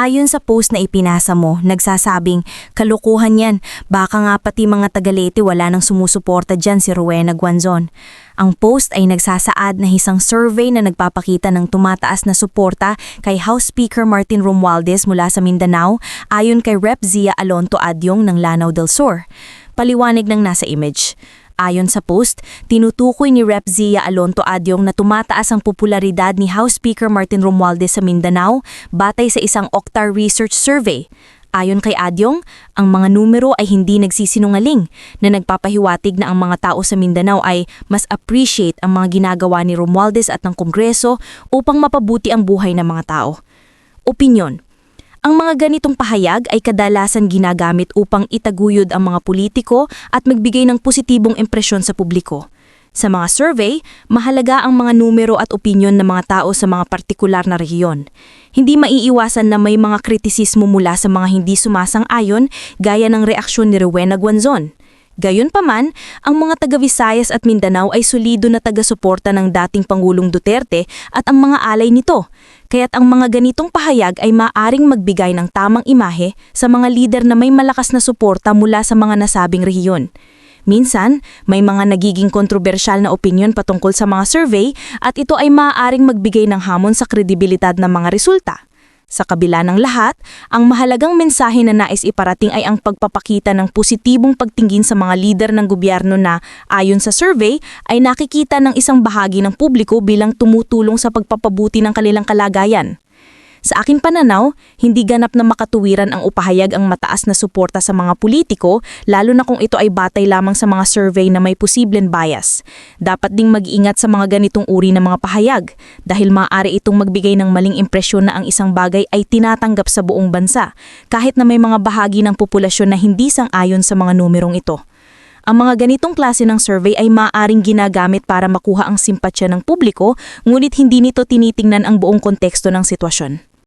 Ayon sa post na ipinasa mo, nagsasabing, kalukuhan yan, baka nga pati mga tagalete wala nang sumusuporta dyan si Rowena Guanzon. Ang post ay nagsasaad na isang survey na nagpapakita ng tumataas na suporta kay House Speaker Martin Romualdez mula sa Mindanao ayon kay Rep. Zia Alonto Adyong ng Lanao del Sur. Paliwanag ng nasa image. Ayon sa post, tinutukoy ni Rep. Zia Alonto Adyong na tumataas ang popularidad ni House Speaker Martin Romualdez sa Mindanao batay sa isang Octar Research Survey. Ayon kay Adyong, ang mga numero ay hindi nagsisinungaling na nagpapahiwatig na ang mga tao sa Mindanao ay mas appreciate ang mga ginagawa ni Romualdez at ng Kongreso upang mapabuti ang buhay ng mga tao. Opinyon ang mga ganitong pahayag ay kadalasan ginagamit upang itaguyod ang mga politiko at magbigay ng positibong impresyon sa publiko. Sa mga survey, mahalaga ang mga numero at opinyon ng mga tao sa mga partikular na rehiyon. Hindi maiiwasan na may mga kritisismo mula sa mga hindi sumasang-ayon gaya ng reaksyon ni Rowena Guanzon. Gayunpaman, ang mga taga Visayas at Mindanao ay solido na taga-suporta ng dating Pangulong Duterte at ang mga alay nito. Kaya't ang mga ganitong pahayag ay maaring magbigay ng tamang imahe sa mga lider na may malakas na suporta mula sa mga nasabing rehiyon. Minsan, may mga nagiging kontrobersyal na opinyon patungkol sa mga survey at ito ay maaaring magbigay ng hamon sa kredibilidad ng mga resulta. Sa kabila ng lahat, ang mahalagang mensahe na nais iparating ay ang pagpapakita ng positibong pagtingin sa mga lider ng gobyerno na, ayon sa survey, ay nakikita ng isang bahagi ng publiko bilang tumutulong sa pagpapabuti ng kanilang kalagayan. Sa akin pananaw, hindi ganap na makatuwiran ang upahayag ang mataas na suporta sa mga politiko, lalo na kung ito ay batay lamang sa mga survey na may posibleng bias. Dapat ding mag-iingat sa mga ganitong uri ng mga pahayag, dahil maaari itong magbigay ng maling impresyon na ang isang bagay ay tinatanggap sa buong bansa, kahit na may mga bahagi ng populasyon na hindi sang-ayon sa mga numerong ito. Ang mga ganitong klase ng survey ay maaaring ginagamit para makuha ang simpatsya ng publiko, ngunit hindi nito tinitingnan ang buong konteksto ng sitwasyon.